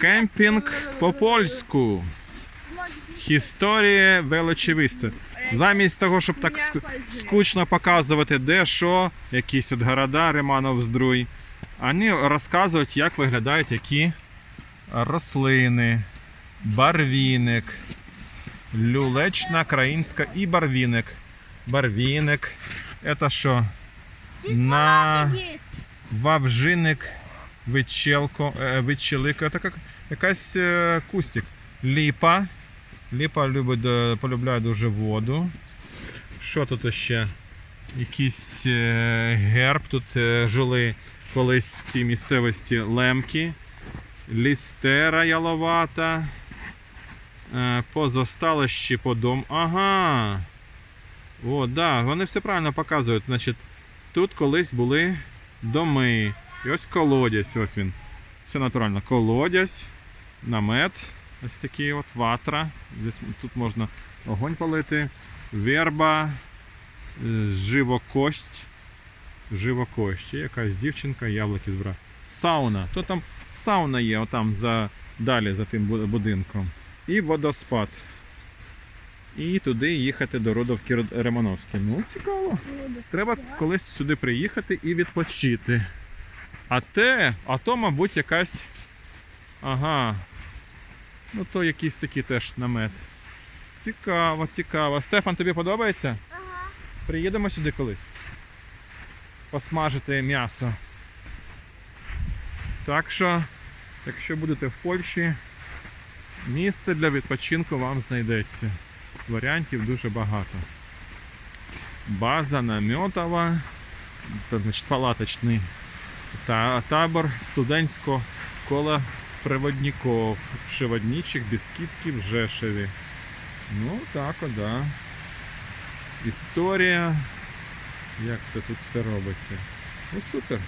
Кемпінг по польську. Історія величевиста. Замість того, щоб так скучно показувати, де що, якісь от города Риманов Здруй, вони розказують, як виглядають які рослини, барвіник, люлечна країнська і барвіник. Барвіник. Це що? На вавжиник, вичелко, е, вичелика. Це якась е, кустик. Ліпа. Ліпа любить, е, полюбляє дуже воду. Що тут ще? Якийсь герб. Тут жили колись в цій місцевості лемки. Лістера яловата. Е, Позосталищі по дому. Ага. О, да, вони все правильно показують. Значить, тут колись були доми. І ось колодязь, ось він. Все натурально. Колодязь, намет, ось такий от ватра. Десь Тут можна огонь палити, верба, е, живокость. Живокость. Якась дівчинка, яблуки збирає. Сауна. То там сауна є, отам за, далі за тим будинком. І водоспад. І туди їхати до родовки Род- Романовські. Ну, цікаво. Треба колись сюди приїхати і відпочити. А те, а то, мабуть, якась. Ага. Ну, то якийсь такий теж намет. Цікаво, цікаво. Стефан, тобі подобається? Ага. Приїдемо сюди колись. Посмажити м'ясо. Так що, якщо будете в Польщі, місце для відпочинку вам знайдеться. Варіантів дуже багато. База значить, палаточний та, табор студентського кола приводників, приводничих Біскітських в Жешеві. Ну, так, о, да. Історія. Як це тут все робиться? Ну супер.